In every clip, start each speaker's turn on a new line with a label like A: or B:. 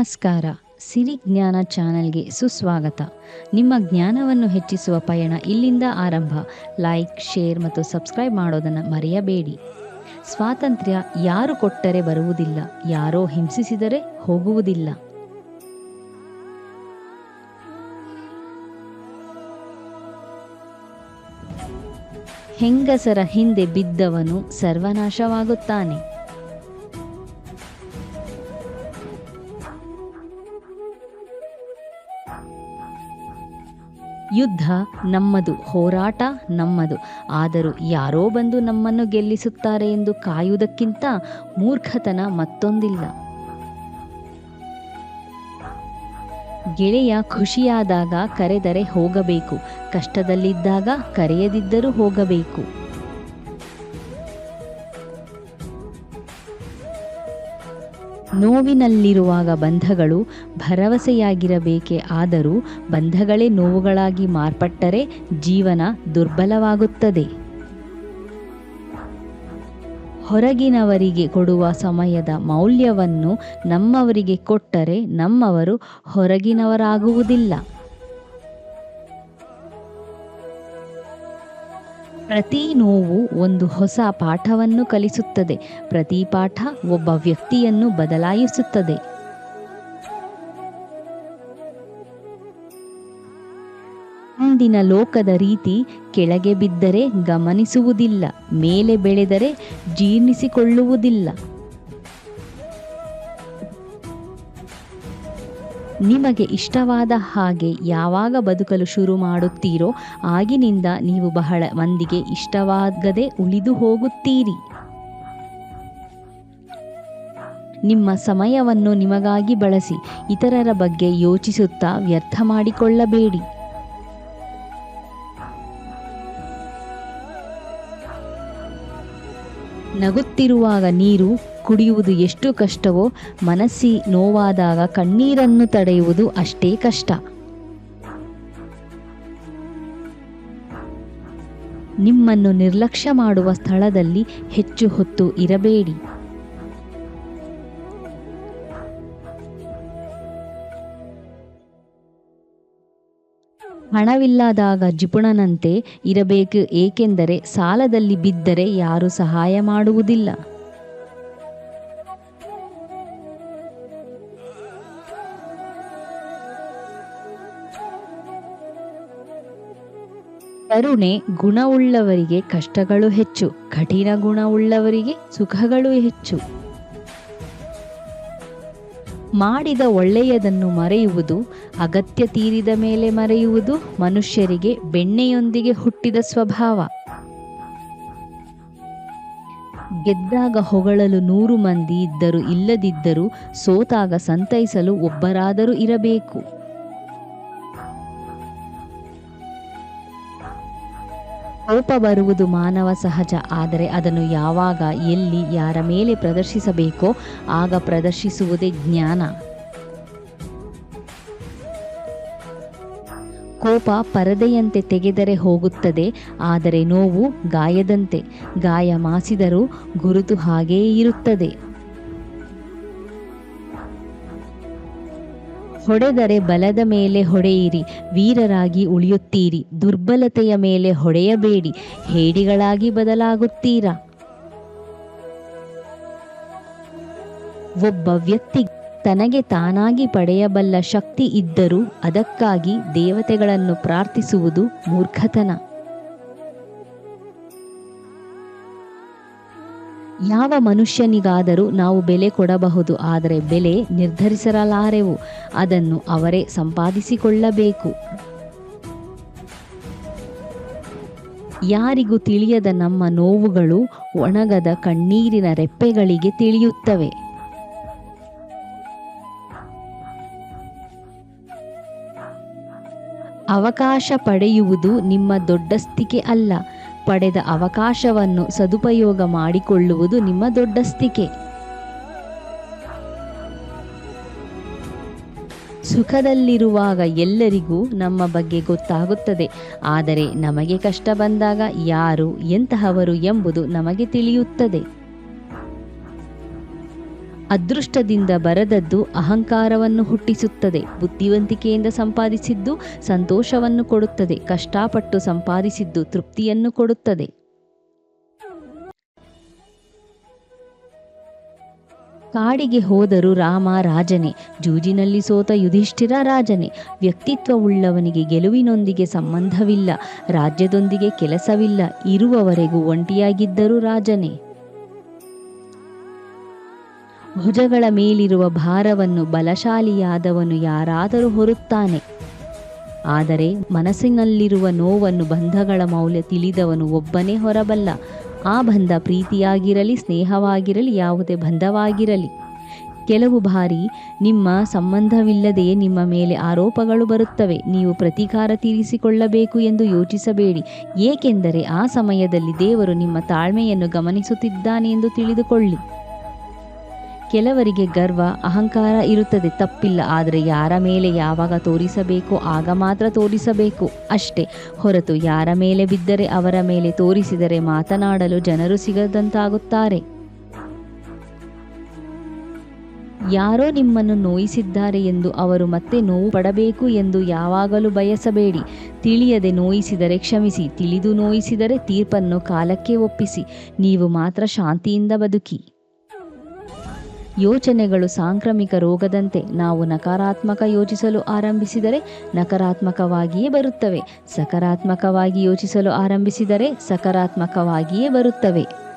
A: ನಮಸ್ಕಾರ. ಸಿರಿ ಜ್ಞಾನ ಚಾನೆಲ್ಗೆ ಸುಸ್ವಾಗತ. ನಿಮ್ಮ ಜ್ಞಾನವನ್ನು ಹೆಚ್ಚಿಸುವ ಪಯಣ ಇಲ್ಲಿಂದ ಆರಂಭ. ಲೈಕ್, ಶೇರ್ ಮತ್ತು ಸಬ್ಸ್ಕ್ರೈಬ್ ಮಾಡೋದನ್ನು ಮರೆಯಬೇಡಿ. ಸ್ವಾತಂತ್ರ್ಯ ಯಾರು ಕೊಟ್ಟರೆ ಬರುವುದಿಲ್ಲ. ಯಾರೋ ಹಿಂಸಿಸಿದರೆ ಹೋಗುವುದಿಲ್ಲ. ಹೆಂಗಸರ ಹಿಂದೆ ಬಿದ್ದವನು ಸರ್ವನಾಶವಾಗುತ್ತಾನೆ. ಯುದ್ಧ ನಮ್ಮದು, ಹೋರಾಟ ನಮ್ಮದು. ಆದರೂ ಯಾರೋ ಬಂದು ನಮ್ಮನ್ನು ಗೆಲ್ಲಿಸುತ್ತಾರೆ ಎಂದು ಕಾಯುವುದಕ್ಕಿಂತ ಮೂರ್ಖತನ ಮತ್ತೊಂದಿಲ್ಲ. ಗೆಳೆಯ ಖುಷಿಯಾದಾಗ ಕರೆದರೆ ಹೋಗಬೇಕು, ಕಷ್ಟದಲ್ಲಿದ್ದಾಗ ಕರೆಯದಿದ್ದರೂ ಹೋಗಬೇಕು. ನೋವಿನಲ್ಲಿರುವಾಗ ಬಂಧಗಳು ಭರವಸೆಯಾಗಿರಬೇಕೇ ಆದರೂ ಬಂಧಗಳೇ ನೋವುಗಳಾಗಿ ಮಾರ್ಪಟ್ಟರೆ ಜೀವನ ದುರ್ಬಲವಾಗುತ್ತದೆ. ಹೊರಗಿನವರಿಗೆ ಕೊಡುವ ಸಮಯದ ಮೌಲ್ಯವನ್ನು ನಮ್ಮವರಿಗೆ ಕೊಟ್ಟರೆ ನಮ್ಮವರು ಹೊರಗಿನವರಾಗುವುದಿಲ್ಲ. ಪ್ರತಿ ನೋವು ಒಂದು ಹೊಸ ಪಾಠವನ್ನು ಕಲಿಸುತ್ತದೆ. ಪ್ರತಿ ಪಾಠ ಒಬ್ಬ ವ್ಯಕ್ತಿಯನ್ನು ಬದಲಾಯಿಸುತ್ತದೆ. ಅಂದಿನ ಲೋಕದ ರೀತಿ ಕೆಳಗೆ ಬಿದ್ದರೆ ಗಮನಿಸುವುದಿಲ್ಲ, ಮೇಲೆ ಬೆಳೆದರೆ ಜೀರ್ಣಿಸಿಕೊಳ್ಳುವುದಿಲ್ಲ. ನಿಮಗೆ ಇಷ್ಟವಾದ ಹಾಗೆ ಯಾವಾಗ ಬದುಕಲು ಶುರು ಮಾಡುತ್ತೀರೋ ಆಗಿನಿಂದ ನೀವು ಬಹಳ ಮಂದಿಗೆ ಇಷ್ಟವಾಗದೆ ಉಳಿದು ಹೋಗುತ್ತೀರಿ. ನಿಮ್ಮ ಸಮಯವನ್ನು ನಿಮಗಾಗಿ ಬಳಸಿ ಇತರರ ಬಗ್ಗೆ ಯೋಚಿಸುತ್ತಾ ವ್ಯರ್ಥ ಮಾಡಿಕೊಳ್ಳಬೇಡಿ. ನಗುತ್ತಿರುವಾಗ ನೀರು ಕುಡಿಯುವುದು ಎಷ್ಟು ಕಷ್ಟವೋ, ಮನಸ್ಸಿ ನೋವಾದಾಗ ಕಣ್ಣೀರನ್ನು ತಡೆಯುವುದು ಅಷ್ಟೇ ಕಷ್ಟ. ನಿಮ್ಮನ್ನು ನಿರ್ಲಕ್ಷ್ಯ ಮಾಡುವ ಸ್ಥಳದಲ್ಲಿ ಹೆಚ್ಚು ಹೊತ್ತು ಇರಬೇಡಿ. ಹಣವಿಲ್ಲದಾಗ ಜಿಪುಣನಂತೆ ಇರಬೇಕು, ಏಕೆಂದರೆ ಸಾಲದಲ್ಲಿ ಬಿದ್ದರೆ ಯಾರು ಸಹಾಯ ಮಾಡುವುದಿಲ್ಲ. ಕರುಣೆ ಗುಣವುಳ್ಳವರಿಗೆ ಕಷ್ಟಗಳು ಹೆಚ್ಚು, ಕಠಿಣ ಗುಣವುಳ್ಳವರಿಗೆ ಸುಖಗಳು ಹೆಚ್ಚು. ಮಾಡಿದ ಒಳ್ಳೆಯದನ್ನು ಮರೆಯುವುದು, ಅಗತ್ಯ ತೀರಿದ ಮೇಲೆ ಮರೆಯುವುದು ಮನುಷ್ಯರಿಗೆ ಬೆಣ್ಣೆಯೊಂದಿಗೆ ಹುಟ್ಟಿದ ಸ್ವಭಾವ. ಗೆದ್ದಾಗ ಹೊಗಳಲು ನೂರು ಮಂದಿ ಇದ್ದರೂ ಇಲ್ಲದಿದ್ದರೂ ಸೋತಾಗ ಸಂತೈಸಲು ಒಬ್ಬರಾದರೂ ಇರಬೇಕು. ಕೋಪ ಬರುವುದು ಮಾನವ ಸಹಜ, ಆದರೆ ಅದನ್ನು ಯಾವಾಗ, ಎಲ್ಲಿ, ಯಾರ ಮೇಲೆ ಪ್ರದರ್ಶಿಸಬೇಕೋ ಆಗ ಪ್ರದರ್ಶಿಸುವುದೇ ಜ್ಞಾನ. ಕೋಪ ಪರದೆಯಂತೆ ತೆಗೆದರೆ ಹೋಗುತ್ತದೆ, ಆದರೆ ನೋವು ಗಾಯದಂತೆ. ಗಾಯ ಮಾಸಿದರೂ ಗುರುತು ಹಾಗೇ ಇರುತ್ತದೆ. ಹೊಡೆದರೆ ಬಲದ ಮೇಲೆ ಹೊಡೆಯಿರಿ, ವೀರರಾಗಿ ಉಳಿಯುತ್ತೀರಿ, ದುರ್ಬಲತೆಯ ಮೇಲೆ ಹೊಡೆಯಬೇಡಿ, ಹೇಡಿಗಳಾಗಿ ಬದಲಾಗುತ್ತೀರಾ? ಒಬ್ಬ ವ್ಯಕ್ತಿ ತನಗೆ ತಾನಾಗಿ ಪಡೆಯಬಲ್ಲ ಶಕ್ತಿ ಇದ್ದರೂ ಅದಕ್ಕಾಗಿ ದೇವತೆಗಳನ್ನು ಪ್ರಾರ್ಥಿಸುವುದು ಮೂರ್ಖತನ. ಯಾವ ಮನುಷ್ಯನಿಗಾದರೂ ನಾವು ಬೆಲೆ ಕೊಡಬಹುದು, ಆದರೆ ಬೆಲೆ ನಿರ್ಧರಿಸಲಾರೆವು. ಅದನ್ನು ಅವರೇ ಸಂಪಾದಿಸಿಕೊಳ್ಳಬೇಕು. ಯಾರಿಗೂ ತಿಳಿಯದ ನಮ್ಮ ನೋವುಗಳು ಒಣಗದ ಕಣ್ಣೀರಿನ ರೆಪ್ಪೆಗಳಿಗೆ ತಿಳಿಯುತ್ತವೆ. ಅವಕಾಶ ಪಡೆಯುವುದು ನಿಮ್ಮ ದೊಡ್ಡಸ್ತಿಕೆ ಅಲ್ಲ. ಪಡೆದ ಅವಕಾಶವನ್ನು ಸದುಪಯೋಗ ಮಾಡಿಕೊಳ್ಳುವುದು ನಿಮ್ಮ ದೊಡ್ಡಸ್ತಿಕೆ. ಸುಖದಲ್ಲಿರುವಾಗ ಎಲ್ಲರಿಗೂ ನಮ್ಮ ಬಗ್ಗೆ ಗೊತ್ತಾಗುತ್ತದೆ. ಆದರೆ ನಮಗೆ ಕಷ್ಟ ಬಂದಾಗ ಯಾರು ಎಂತಹವರು ಎಂಬುದು ನಮಗೆ ತಿಳಿಯುತ್ತದೆ. ಅದೃಷ್ಟದಿಂದ ಬರದದ್ದು ಅಹಂಕಾರವನ್ನು ಹುಟ್ಟಿಸುತ್ತದೆ. ಬುದ್ಧಿವಂತಿಕೆಯಿಂದ ಸಂಪಾದಿಸಿದ್ದು ಸಂತೋಷವನ್ನು ಕೊಡುತ್ತದೆ. ಕಷ್ಟಪಟ್ಟು ಸಂಪಾದಿಸಿದ್ದು ತೃಪ್ತಿಯನ್ನು ಕೊಡುತ್ತದೆ. ಕಾಡಿಗೆ ಹೋದರೂ ರಾಮ ರಾಜನೇ, ಜೂಜಿನಲ್ಲಿ ಸೋತ ಯುಧಿಷ್ಠಿರ ರಾಜನೇ. ವ್ಯಕ್ತಿತ್ವವುಳ್ಳವನಿಗೆ ಗೆಲುವಿನೊಂದಿಗೆ ಸಂಬಂಧವಿಲ್ಲ. ರಾಜ್ಯದೊಂದಿಗೆ ಕೆಲಸವಿಲ್ಲ. ಇರುವವರೆಗೂ ಒಂಟಿಯಾಗಿದ್ದರೂ ರಾಜನೇ. ಭುಜಗಳ ಮೇಲಿರುವ ಭಾರವನ್ನು ಬಲಶಾಲಿಯಾದವನು ಯಾರಾದರೂ ಹೊರುತ್ತಾನೆ. ಆದರೆ ಮನಸ್ಸಿನಲ್ಲಿರುವ ನೋವನ್ನು ಬಂಧಗಳ ಮೌಲ್ಯ ತಿಳಿದವನು ಒಬ್ಬನೇ ಹೊರಬಲ್ಲ. ಆ ಬಂಧ ಪ್ರೀತಿಯಾಗಿರಲಿ, ಸ್ನೇಹವಾಗಿರಲಿ, ಯಾವುದೇ ಬಂಧವಾಗಿರಲಿ. ಕೆಲವು ಬಾರಿ ನಿಮ್ಮ ಸಂಬಂಧವಿಲ್ಲದೆಯೇ ನಿಮ್ಮ ಮೇಲೆ ಆರೋಪಗಳು ಬರುತ್ತವೆ. ನೀವು ಪ್ರತೀಕಾರ ತೀರಿಸಿಕೊಳ್ಳಬೇಕು ಎಂದು ಯೋಚಿಸಬೇಡಿ. ಏಕೆಂದರೆ ಆ ಸಮಯದಲ್ಲಿ ದೇವರು ನಿಮ್ಮ ತಾಳ್ಮೆಯನ್ನು ಗಮನಿಸುತ್ತಿದ್ದಾನೆ ಎಂದು ತಿಳಿದುಕೊಳ್ಳಿ. ಕೆಲವರಿಗೆ ಗರ್ವ, ಅಹಂಕಾರ ಇರುತ್ತದೆ. ತಪ್ಪಿಲ್ಲ, ಆದರೆ ಯಾರ ಮೇಲೆ ಯಾವಾಗ ತೋರಿಸಬೇಕು ಆಗ ಮಾತ್ರ ತೋರಿಸಬೇಕು. ಅಷ್ಟೇ ಹೊರತು ಯಾರ ಮೇಲೆ ಬಿದ್ದರೆ ಅವರ ಮೇಲೆ ತೋರಿಸಿದರೆ ಮಾತನಾಡಲು ಜನರು ಸಿಗದಂತಾಗುತ್ತಾರೆ. ಯಾರೋ ನಿಮ್ಮನ್ನು ನೋಯಿಸಿದ್ದಾರೆ ಎಂದು ಅವರು ಮತ್ತೆ ನೋವು ಪಡಬೇಕು ಎಂದು ಯಾವಾಗಲೂ ಬಯಸಬೇಡಿ. ತಿಳಿಯದೆ ನೋಯಿಸಿದರೆ ಕ್ಷಮಿಸಿ, ತಿಳಿದು ನೋಯಿಸಿದರೆ ತೀರ್ಪನ್ನು ಕಾಲಕ್ಕೆ ಒಪ್ಪಿಸಿ. ನೀವು ಮಾತ್ರ ಶಾಂತಿಯಿಂದ ಬದುಕಿ. ಯೋಚನೆಗಳು ಸಾಂಕ್ರಾಮಿಕ ರೋಗದಂತೆ ನಾವು ನಕಾರಾತ್ಮಕ ಯೋಚಿಸಲು ಆರಂಭಿಸಿದರೆ ನಕಾರಾತ್ಮಕವಾಗಿಯೇ ಬರುತ್ತವೆ. ಸಕಾರಾತ್ಮಕವಾಗಿ ಯೋಚಿಸಲು ಆರಂಭಿಸಿದರೆ ಸಕಾರಾತ್ಮಕವಾಗಿಯೇ ಬರುತ್ತವೆ.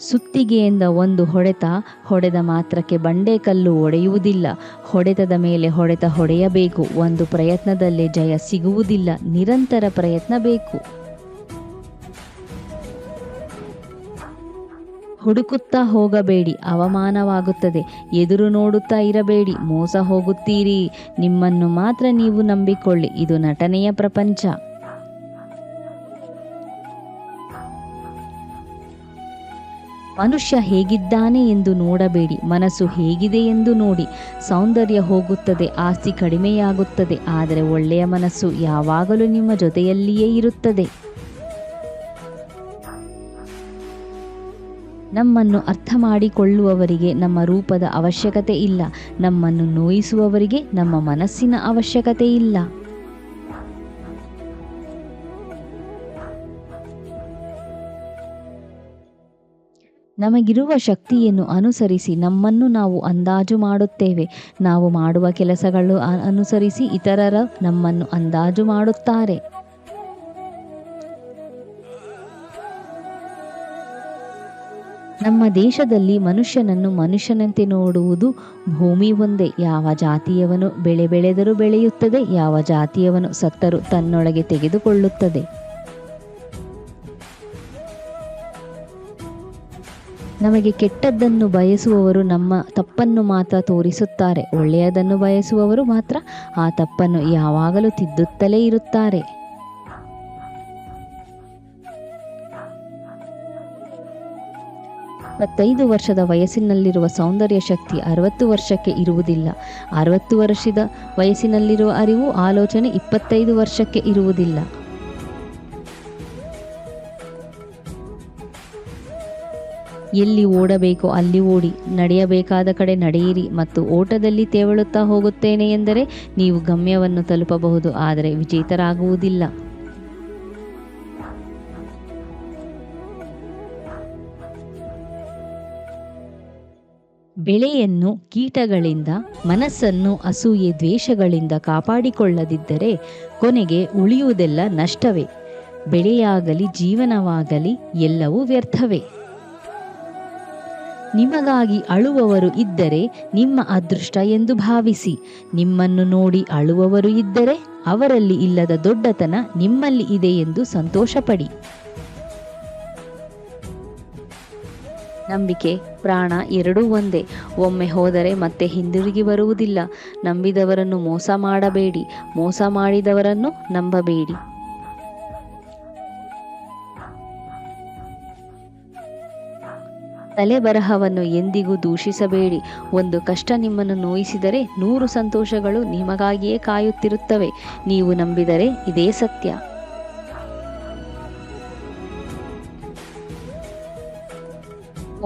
A: ಸುತ್ತಿಗೆಯಿಂದ ಒಂದು ಹೊಡೆತ, ಹೊಡೆದ ಮಾತ್ರಕ್ಕೆ ಬಂಡೆಕಲ್ಲು ಒಡೆಯುವುದಿಲ್ಲ. ಹೊಡೆತದ ಮೇಲೆ ಹೊಡೆತ ಹೊಡೆಯಬೇಕು. ಒಂದು ಪ್ರಯತ್ನದಲ್ಲೇ ಜಯ ಸಿಗುವುದಿಲ್ಲ. ನಿರಂತರ ಪ್ರಯತ್ನ ಬೇಕು. ಹುಡುಕುತ್ತಾ ಹೋಗಬೇಡಿ, ಅವಮಾನವಾಗುತ್ತದೆ. ಎದುರು ನೋಡುತ್ತಾ ಇರಬೇಡಿ, ಮೋಸ ಹೋಗುತ್ತೀರಿ. ನಿಮ್ಮನ್ನು ಮಾತ್ರ ನೀವು ನಂಬಿಕೊಳ್ಳಿ, ಇದು ನಟನೆಯ ಪ್ರಪಂಚ. ಮನುಷ್ಯ ಹೇಗಿದ್ದಾನೆ ಎಂದು ನೋಡಬೇಡಿ, ಮನಸ್ಸು ಹೇಗಿದೆ ಎಂದು ನೋಡಿ. ಸೌಂದರ್ಯ ಹೋಗುತ್ತದೆ, ಆಸ್ತಿ ಕಡಿಮೆಯಾಗುತ್ತದೆ, ಆದರೆ ಒಳ್ಳೆಯ ಮನಸ್ಸು ಯಾವಾಗಲೂ ನಿಮ್ಮ ಜೊತೆಯಲ್ಲಿಯೇ ಇರುತ್ತದೆ. ನಮ್ಮನ್ನು ಅರ್ಥ ಮಾಡಿಕೊಳ್ಳುವವರಿಗೆ ನಮ್ಮ ರೂಪದ ಅವಶ್ಯಕತೆ ಇಲ್ಲ. ನಮ್ಮನ್ನು ನೋಯಿಸುವವರಿಗೆ ನಮ್ಮ ಮನಸ್ಸಿನ ಅವಶ್ಯಕತೆ ಇಲ್ಲ. ನಮಗಿರುವ ಶಕ್ತಿಯನ್ನು ಅನುಸರಿಸಿ ನಮ್ಮನ್ನು ನಾವು ಅಂದಾಜು ಮಾಡುತ್ತೇವೆ. ನಾವು ಮಾಡುವ ಕೆಲಸಗಳು ಅನುಸರಿಸಿ ಇತರರ ನಮ್ಮನ್ನು ಅಂದಾಜು ಮಾಡುತ್ತಾರೆ. ನಮ್ಮ ದೇಶದಲ್ಲಿ ಮನುಷ್ಯನನ್ನು ಮನುಷ್ಯನಂತೆ ನೋಡುವುದು ಭೂಮಿ ಒಂದೇ. ಯಾವ ಜಾತಿಯವನು ಬೆಳೆ ಬೆಳೆದರೂ ಬೆಳೆಯುತ್ತದೆ, ಯಾವ ಜಾತಿಯವನು ಸತ್ತರೂ ತನ್ನೊಳಗೆ ತೆಗೆದುಕೊಳ್ಳುತ್ತದೆ. ನಮಗೆ ಕೆಟ್ಟದ್ದನ್ನು ಬಯಸುವವರು ನಮ್ಮ ತಪ್ಪನ್ನು ಮಾತ್ರ ತೋರಿಸುತ್ತಾರೆ. ಒಳ್ಳೆಯದನ್ನು ಬಯಸುವವರು ಮಾತ್ರ ಆ ತಪ್ಪನ್ನು ಯಾವಾಗಲೂ ತಿದ್ದುತ್ತಲೇ ಇರುತ್ತಾರೆ. ಇಪ್ಪತ್ತೈದು ವರ್ಷದ ವಯಸ್ಸಿನಲ್ಲಿರುವ ಸೌಂದರ್ಯ ಶಕ್ತಿ ಅರವತ್ತು ವರ್ಷಕ್ಕೆ ಇರುವುದಿಲ್ಲ. ಅರವತ್ತು ವರ್ಷದ ವಯಸ್ಸಿನಲ್ಲಿರುವ ಅರಿವು ಆಲೋಚನೆ ಇಪ್ಪತ್ತೈದು ವರ್ಷಕ್ಕೆ ಇರುವುದಿಲ್ಲ. ಎಲ್ಲಿ ಓಡಬೇಕೋ ಅಲ್ಲಿ ಓಡಿ, ನಡೆಯಬೇಕಾದ ಕಡೆ ನಡೆಯಿರಿ ಮತ್ತು ಓಟದಲ್ಲಿ ತೇವಳುತ್ತಾ ಹೋಗುತ್ತೇನೆ ಎಂದರೆ ನೀವು ಗಮ್ಯವನ್ನು ತಲುಪಬಹುದು, ಆದರೆ ವಿಜೇತರಾಗುವುದಿಲ್ಲ. ಬೆಳೆಯನ್ನು ಕೀಟಗಳಿಂದ, ಮನಸ್ಸನ್ನು ಅಸೂಯೆ, ದ್ವೇಷಗಳಿಂದ ಕಾಪಾಡಿಕೊಳ್ಳದಿದ್ದರೆ ಕೊನೆಗೆ ಉಳಿಯುವುದೆಲ್ಲ ನಷ್ಟವೇ. ಬೆಳೆಯಾಗಲಿ, ಜೀವನವಾಗಲಿ, ಎಲ್ಲವೂ ವ್ಯರ್ಥವೇ. ನಿಮಗಾಗಿ ಅಳುವವರು ಇದ್ದರೆ ನಿಮ್ಮ ಅದೃಷ್ಟ ಎಂದು ಭಾವಿಸಿ. ನಿಮ್ಮನ್ನು ನೋಡಿ ಅಳುವವರು ಇದ್ದರೆ ಅವರಲ್ಲಿ ಇಲ್ಲದ ದೊಡ್ಡತನ ನಿಮ್ಮಲ್ಲಿ ಇದೆ ಎಂದು ಸಂತೋಷಪಡಿ. ನಂಬಿಕೆ, ಪ್ರಾಣ ಎರಡೂ ಒಂದೇ. ಒಮ್ಮೆ ಹೋದರೆ ಮತ್ತೆ ಹಿಂದಿರುಗಿ ಬರುವುದಿಲ್ಲ. ನಂಬಿದವರನ್ನು ಮೋಸ ಮಾಡಬೇಡಿ. ಮೋಸ ಮಾಡಿದವರನ್ನು ನಂಬಬೇಡಿ. ತಲೆಬರಹವನ್ನು ಎಂದಿಗೂ ದೂಷಿಸಬೇಡಿ. ಒಂದು ಕಷ್ಟ ನಿಮ್ಮನ್ನು ನೋಯಿಸಿದರೆ ನೂರು ಸಂತೋಷಗಳು ನಿಮಗಾಗಿಯೇ ಕಾಯುತ್ತಿರುತ್ತವೆ. ನೀವು ನಂಬಿದರೆ ಇದೇ ಸತ್ಯ.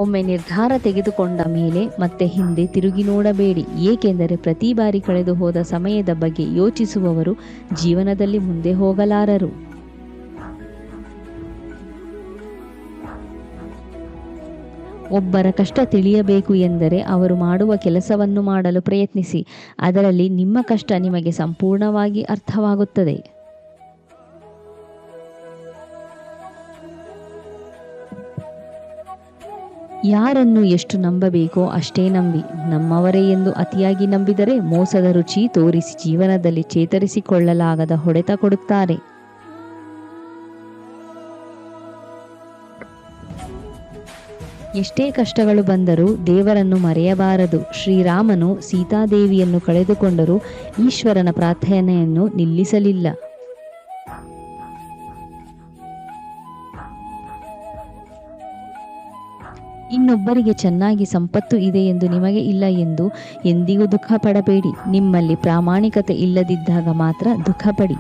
A: ಒಮ್ಮೆ ನಿರ್ಧಾರ ತೆಗೆದುಕೊಂಡ ಮೇಲೆ ಮತ್ತೆ ಹಿಂದೆ ತಿರುಗಿ ನೋಡಬೇಡಿ. ಏಕೆಂದರೆ ಪ್ರತಿ ಬಾರಿ ಕಳೆದು ಹೋದ ಸಮಯದ ಬಗ್ಗೆ ಯೋಚಿಸುವವರು ಜೀವನದಲ್ಲಿ ಮುಂದೆ ಹೋಗಲಾರರು. ಒಬ್ಬರ ಕಷ್ಟ ತಿಳಿಯಬೇಕು ಎಂದರೆ ಅವರು ಮಾಡುವ ಕೆಲಸವನ್ನು ಮಾಡಲು ಪ್ರಯತ್ನಿಸಿ. ಅದರಲ್ಲಿ ನಿಮ್ಮ ಕಷ್ಟ ನಿಮಗೆ ಸಂಪೂರ್ಣವಾಗಿ ಅರ್ಥವಾಗುತ್ತದೆ. ಯಾರನ್ನು ಎಷ್ಟು ನಂಬಬೇಕೋ ಅಷ್ಟೇ ನಂಬಿ. ನಮ್ಮವರೇ ಎಂದು ಅತಿಯಾಗಿ ನಂಬಿದರೆ ಮೋಸದ ರುಚಿ ತೋರಿಸಿ ಜೀವನದಲ್ಲಿ ಚೇತರಿಸಿಕೊಳ್ಳಲಾಗದ ಹೊಡೆತ ಕೊಡುತ್ತಾರೆ. ಎಷ್ಟೇ ಕಷ್ಟಗಳು ಬಂದರೂ ದೇವರನ್ನು ಮರೆಯಬಾರದು. ಶ್ರೀರಾಮನು ಸೀತಾದೇವಿಯನ್ನು ಕಳೆದುಕೊಂಡರೂ ಈಶ್ವರನ ಪ್ರಾರ್ಥನೆಯನ್ನು ನಿಲ್ಲಿಸಲಿಲ್ಲ. ಇನ್ನೊಬ್ಬರಿಗೆ ಚೆನ್ನಾಗಿ ಸಂಪತ್ತು ಇದೆ ಎಂದು ನಿಮಗೆ ಇಲ್ಲ ಎಂದು ಎಂದಿಗೂ ದುಃಖ ಪಡಬೇಡಿ ನಿಮ್ಮಲ್ಲಿ ಪ್ರಾಮಾಣಿಕತೆ ಇಲ್ಲದಿದ್ದಾಗ ಮಾತ್ರ ದುಃಖಪಡಿ.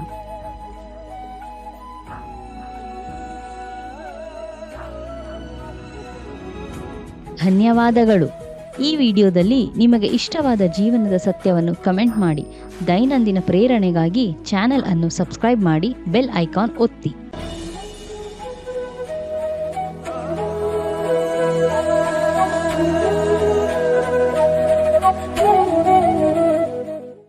A: ಧನ್ಯವಾದಗಳು. ಈ ವಿಡಿಯೋದಲ್ಲಿ ನಿಮಗೆ ಇಷ್ಟವಾದ ಜೀವನದ ಸತ್ಯವನ್ನು ಕಮೆಂಟ್ ಮಾಡಿ. ದೈನಂದಿನ ಪ್ರೇರಣೆಗಾಗಿ ಚಾನೆಲ್ ಅನ್ನು ಸಬ್ಸ್ಕ್ರೈಬ್ ಮಾಡಿ, ಬೆಲ್ ಐಕಾನ್ ಒತ್ತಿ.